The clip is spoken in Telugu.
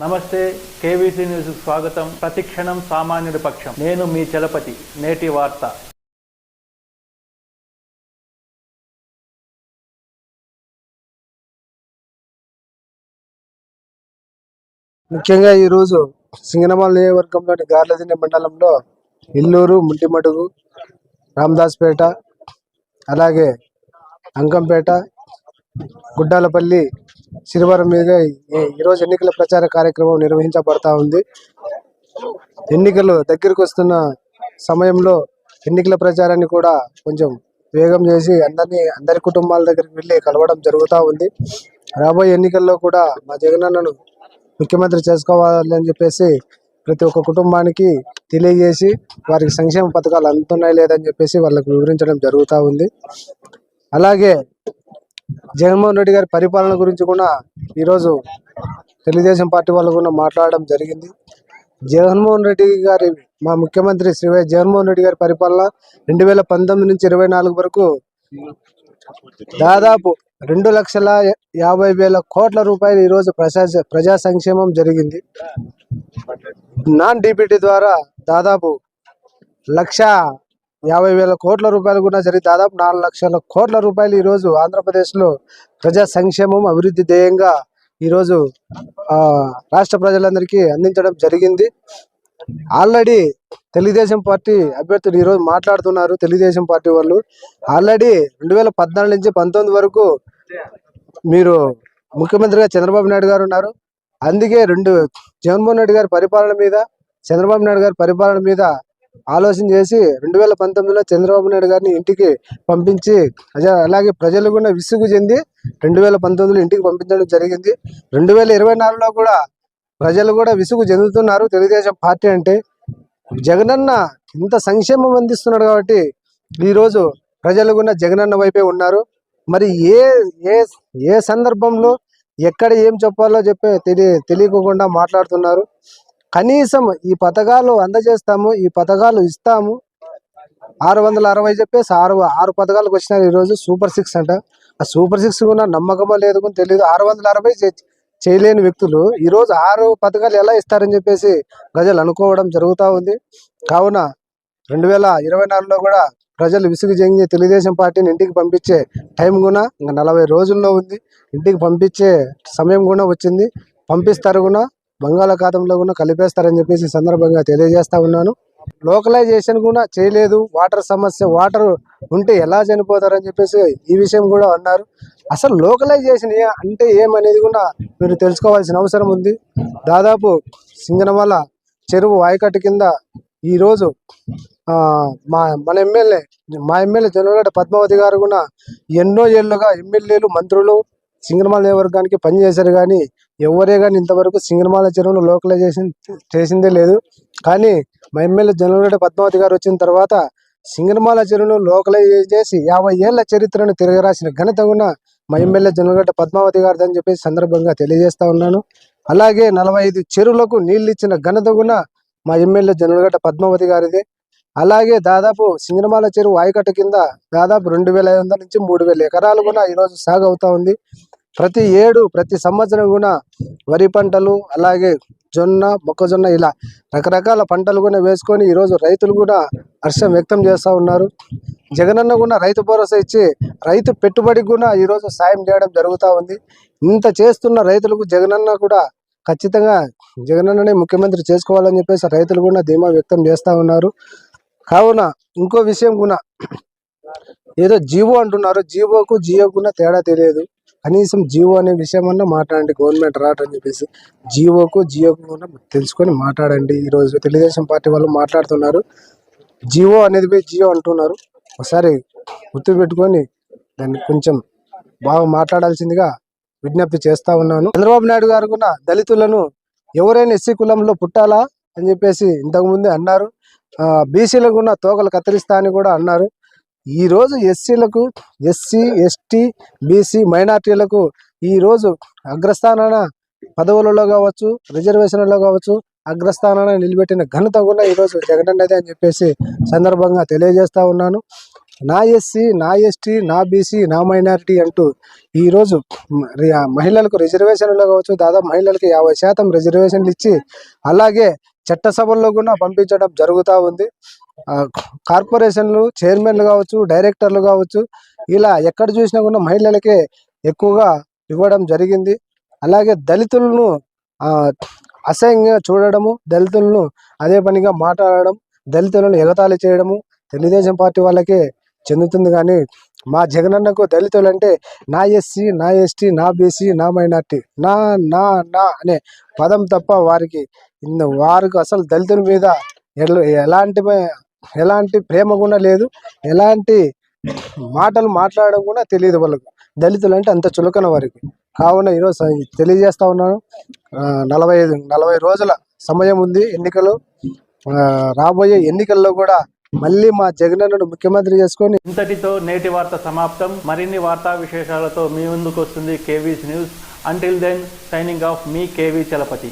నమస్తే కేవీసీ న్యూస్ స్వాగతం. ప్రతిక్షణం సామాన్యుడి పక్షం. నేను మీ చలపతి. నేటి వార్త. ముఖ్యంగా ఈరోజు సింగనమాల నియోజకవర్గంలోని గార్లదిన్నె మండలంలో ఇల్లూరు ముంటిమడుగు రామదాస్పేట అలాగే అంకంపేట గుడ్డాలపల్లి సిరివరం మీద ఈ- ఈరోజు ఎన్నికల ప్రచార కార్యక్రమం నిర్వహించబడతా ఉంది. ఎన్నికలు దగ్గరకు వస్తున్న సమయంలో ఎన్నికల ప్రచారాన్ని కూడా కొంచెం వేగం చేసి అందరినీ అందరి కుటుంబాల దగ్గరికి వెళ్ళి కలవడం జరుగుతూ ఉంది. రాబోయే ఎన్నికల్లో కూడా మా జగనన్నను ముఖ్యమంత్రి చేసుకోవాలని చెప్పేసి ప్రతి ఒక్క కుటుంబానికి తెలియజేసి వారికి సంక్షేమ పథకాలు అందుతున్నాయి లేదని చెప్పేసి వాళ్ళకు వివరించడం జరుగుతూ ఉంది. అలాగే జగన్మోహన్ రెడ్డి గారి పరిపాలన గురించి కూడా ఈరోజు తెలుగుదేశం పార్టీ వాళ్ళు కూడా మాట్లాడడం జరిగింది. జగన్మోహన్ రెడ్డి గారి మా ముఖ్యమంత్రి శ్రీ వై జగన్మోహన్ రెడ్డి గారి పరిపాలన రెండు వేల పంతొమ్మిది నుంచి ఇరవై నాలుగు వరకు దాదాపు రెండు లక్షల యాభై వేల కోట్ల రూపాయలు ఈరోజు ప్రజా ప్రజా సంక్షేమం జరిగింది. నాన్ డిపిటీ ద్వారా దాదాపు లక్ష యాభై వేల కోట్ల రూపాయలు కూడా జరిగి దాదాపు నాలుగు లక్షల కోట్ల రూపాయలు ఈరోజు ఆంధ్రప్రదేశ్లో ప్రజా సంక్షేమం అభివృద్ధి ధ్యేయంగా ఈరోజు రాష్ట్ర ప్రజలందరికీ అందించడం జరిగింది. ఆల్రెడీ తెలుగుదేశం పార్టీ అభ్యర్థులు ఈరోజు మాట్లాడుతున్నారు తెలుగుదేశం పార్టీ వాళ్ళు. ఆల్రెడీ రెండు వేల పద్నాలుగు నుంచి పంతొమ్మిది వరకు మీరు ముఖ్యమంత్రిగా చంద్రబాబు నాయుడు గారు ఉన్నారు. అందుకే రెండు జగన్మోహన్ రెడ్డి గారి పరిపాలన మీద చంద్రబాబు నాయుడు గారి పరిపాలన మీద ఆలోచన చేసి రెండు వేల పంతొమ్మిదిలో చంద్రబాబు నాయుడు గారిని ఇంటికి పంపించి అలాగే ప్రజలు కూడా విసుగు చెంది రెండు వేల పంతొమ్మిదిలో ఇంటికి పంపించడం జరిగింది. రెండు వేల ఇరవై నాలుగులో కూడా ప్రజలు కూడా విసుగు చెందుతున్నారు. తెలుగుదేశం పార్టీ అంటే జగనన్న ఇంత సంక్షేమం అందిస్తున్నాడు కాబట్టి ఈరోజు ప్రజలు కూడా జగనన్న వైపే ఉన్నారు. మరి ఏ ఏ ఏ సందర్భంలో ఎక్కడ ఏం చెప్పాలో చెప్పే తెలియ తెలియకుండా మాట్లాడుతున్నారు. కనీసం ఈ పథకాలు అందజేస్తాము ఈ పథకాలు ఇస్తాము. ఆరు వందల అరవై చెప్పేసి ఆరు ఆరు పథకాలకు వచ్చినారు ఈరోజు సూపర్ సిక్స్ అంట. ఆ సూపర్ సిక్స్ కూడా నమ్మకమో లేదు కూడా తెలియదు ఆరు వందల అరవై చే- చేయలేని వ్యక్తులు ఈరోజు ఆరు పథకాలు ఎలా ఇస్తారని చెప్పేసి ప్రజలు అనుకోవడం జరుగుతూ ఉంది. కావున రెండు వేల ఇరవై నాలుగులో కూడా ప్రజలు విసుగు చెంది తెలుగుదేశం పార్టీని ఇంటికి పంపించే టైం కూడా ఇంకా నలభై రోజుల్లో ఉంది. ఇంటికి పంపించే సమయం కూడా వచ్చింది. పంపిస్తారు కూడా బంగాళాఖాతంలో కూడా కలిపేస్తారని చెప్పేసి సందర్భంగా తెలియజేస్తా ఉన్నాను. లోకలైజేషన్ కూడా చేయలేదు. వాటర్ సమస్య వాటర్ ఉంటే ఎలా చనిపోతారని చెప్పేసి ఈ విషయం కూడా అన్నారు. అసలు లోకలైజేషన్ అంటే ఏమనేది కూడా మీరు తెలుసుకోవాల్సిన అవసరం ఉంది. దాదాపు సింగనమల చెరువు వాయకట్టు కింద ఈరోజు మా మన ఎమ్మెల్యే మా ఎమ్మెల్యే జనగడ్డ పద్మావతి గారు కూడా ఎన్నో ఏళ్ళుగా ఎమ్మెల్యేలు మంత్రులు సింగనమల నియోజకవర్గానికి పనిచేశారు కానీ ఎవరే కానీ ఇంతవరకు సింగనమాల చెరువును లోకలైజేషన్ చేసిందే లేదు. కానీ మా ఎమ్మెల్యే జనగడ్డ పద్మావతి గారు వచ్చిన తర్వాత సింగనమాల చెరువును లోకలైజ్ చేసి యాభై ఏళ్ళ చరిత్రను తిరగరాసిన ఘనత ఉన్న మా ఎమ్మెల్యే జనగడ్డ పద్మావతి గారిది అని చెప్పేసి సందర్భంగా తెలియజేస్తా ఉన్నాను. అలాగే నలభై ఐదు చెరువులకు నీళ్ళు ఇచ్చిన ఘనత కూడా మా ఎమ్మెల్యే జనగడ్డ పద్మావతి గారిదే. అలాగే దాదాపు సింగనమాల చెరువు ఆయకట్టు కింద దాదాపు రెండు వేల ఐదు వందల నుంచి మూడు వేల ఎకరాలు కూడా ఈరోజు సాగు అవుతా ఉంది. ప్రతి ఏడు ప్రతి సంవత్సరం కూడా వరి పంటలు అలాగే జొన్న మొక్కజొన్న ఇలా రకరకాల పంటలు కూడా వేసుకొని ఈరోజు రైతులు కూడా హర్షం వ్యక్తం చేస్తూ ఉన్నారు. జగనన్న కూడా రైతు భరోసా ఇచ్చి రైతు పెట్టుబడికి కూడా ఈరోజు సాయం చేయడం జరుగుతూ ఉంది. ఇంత చేస్తున్న రైతులకు జగనన్న కూడా ఖచ్చితంగా జగనన్ననే ముఖ్యమంత్రి చేసుకోవాలని చెప్పేసి రైతులు కూడా ధీమా వ్యక్తం చేస్తూ ఉన్నారు. కావున ఇంకో విషయం కూడా ఏదో జీవో అంటున్నారు. జీవోకు జియోకు కూడా తేడా తెలియదు. కనీసం జియో అనే విషయం అన్నా మాట్లాడండి గవర్నమెంట్ రాటని చెప్పేసి. జియోకు జియోకు కూడా తెలుసుకొని మాట్లాడండి. ఈరోజు తెలుగుదేశం పార్టీ వాళ్ళు మాట్లాడుతున్నారు. జియో అనేది పోయి జియో అంటున్నారు. ఒకసారి గుర్తు పెట్టుకొని దాన్ని కొంచెం బాగా మాట్లాడాల్సిందిగా విజ్ఞప్తి చేస్తా ఉన్నాను. చంద్రబాబు నాయుడు గారు కూడా దళితులను ఎవరైనా ఎస్సీ కులంలో పుట్టాలా అని చెప్పేసి ఇంతకుముందే అన్నారు. బీసీలకు కూడా తోకలు కత్తిరిస్తా అని కూడా అన్నారు. ఈరోజు ఎస్సీలకు ఎస్సీ ఎస్టీ బీసీ మైనార్టీలకు ఈరోజు అగ్రస్థానాన పదవులలో కావచ్చు రిజర్వేషన్లలో కావచ్చు అగ్రస్థానాన నిలబెట్టిన ఘనత కూడా ఈరోజు జగన్ అని చెప్పేసి సందర్భంగా తెలియజేస్తూ ఉన్నాను. నా ఎస్సీ నా ఎస్టీ నా బీసీ నా మైనారిటీ అంటూ ఈరోజు మహిళలకు రిజర్వేషన్లు కావచ్చు దాదాపు మహిళలకు యాభై శాతం రిజర్వేషన్లు ఇచ్చి అలాగే చట్టసభల్లో కూడా పంపించడం జరుగుతూ ఉంది. కార్పొరేషన్లు చైర్మన్లు కావచ్చు డైరెక్టర్లు కావచ్చు ఇలా ఎక్కడ చూసినా కూడా మహిళలకే ఎక్కువగా ఇవ్వడం జరిగింది. అలాగే దళితులను అసహ్యంగా చూడడము దళితులను అదే పనిగా మాట్లాడడం దళితులను ఎగతాళి చేయడము తెలుగుదేశం పార్టీ వాళ్ళకే చెందుతుంది. కానీ మా జగనన్నకు దళితులు అంటే నా ఎస్సీ నా ఎస్టీ నా బీసీ నా మైనార్టీ నా నా నా అనే పదం తప్ప వారికి ఇంత వారికి అసలు దళితుల మీద ఎలాంటి ఎలాంటి ప్రేమ కూడా లేదు. ఎలాంటి మాటలు మాట్లాడడం కూడా తెలియదు వాళ్ళకు. దళితులు అంటే అంత చులకన వారికి. కావున ఈరోజు తెలియజేస్తా ఉన్నాను. నలభై ఐదు నలభై రోజుల సమయం ఉంది ఎన్నికలు. రాబోయే ఎన్నికల్లో కూడా మళ్ళీ మా జగనన్నను ముఖ్యమంత్రి చేసుకొని ఇంతటితో నేటి వార్త సమాప్తం. మరిన్ని వార్తా విశేషాలతో మీ ముందుకు వస్తుంది KV's news. Until then signing off మీ కేవీ చలపతి.